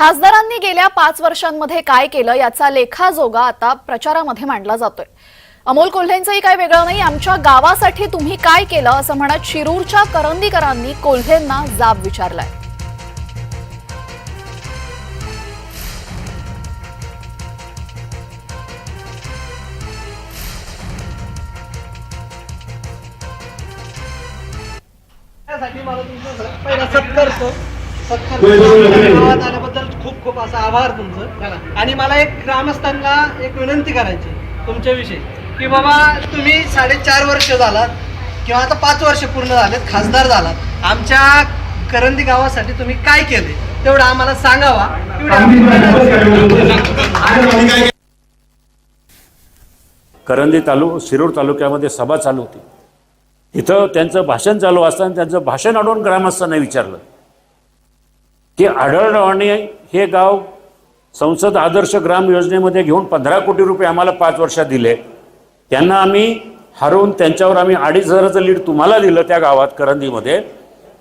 खासदारांनी गेल्या पाच वर्षांमध्ये काय केलं याचा लेखाजोगा आता प्रचारामध्ये मांडला जातोय. अमोल कोल्हेंचंही काय वेगळं नाही आमच्या गावासाठी तुम्ही काय केलं असं म्हणत शिरूरच्या करंदीकरांनी कोल्हेंना जाब विचारलाय. मला गावात आल्याबद्दल खूप खूप असा आभार तुमचं. आणि मला एक ग्रामस्थांना एक विनंती करायची तुमच्याविषयी की बाबा तुम्ही साडेचार वर्ष झालात किंवा आता पाच वर्ष पूर्ण झालेत खासदार झालात. आमच्या करंदी गावासाठी तुम्ही काय केले? तेवढं आम्हाला सांगावा. एवढी करंदी तालु शिरूर तालुक्यामध्ये सभा चालू होती. इथं त्यांचं भाषण चालू असताना त्यांचं भाषण अडवून ग्रामस्थांना विचारलं. की आढळरावांनी हे गाव संसद आदर्श ग्राम योजनेमध्ये घेऊन पंधरा कोटी रुपये आम्हाला पाच वर्षात दिले. त्यांना आम्ही हरवून त्यांच्यावर आम्ही अडीच हजाराचं लीड तुम्हाला दिलं त्या गावात करंदीमध्ये.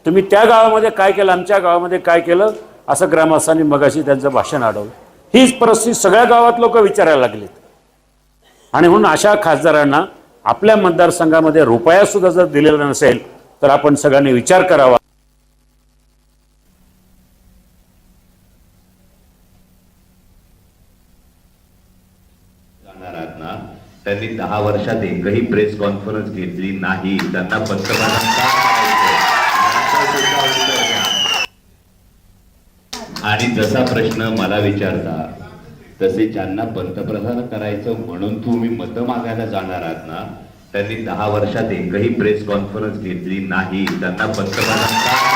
तुम्ही त्या गावामध्ये काय केलं आमच्या गावामध्ये काय केलं असं ग्रामस्थांनी मगाशी त्यांचं भाषण अडवलं हीच परिस्थिती सगळ्या गावात लोक विचारायला लागलीत. आणि म्हणून अशा खासदारांना आपल्या मतदारसंघामध्ये रुपया सुद्धा जर दिलेला नसेल तर आपण सगळ्यांनी विचार करावा. जाणार आहात ना त्यांनी दहा वर्षात एकही प्रेस कॉन्फरन्स घेतली नाही. त्यांना पंतप्रधान आणि जसा प्रश्न मला विचारता तसे ज्यांना पंतप्रधान करायचं म्हणून तुम्ही मतं मागायला जाणार आहात ना त्यांनी दहा वर्षात एकही प्रेस कॉन्फरन्स घेतली नाही. त्यांना पंतप्रधान का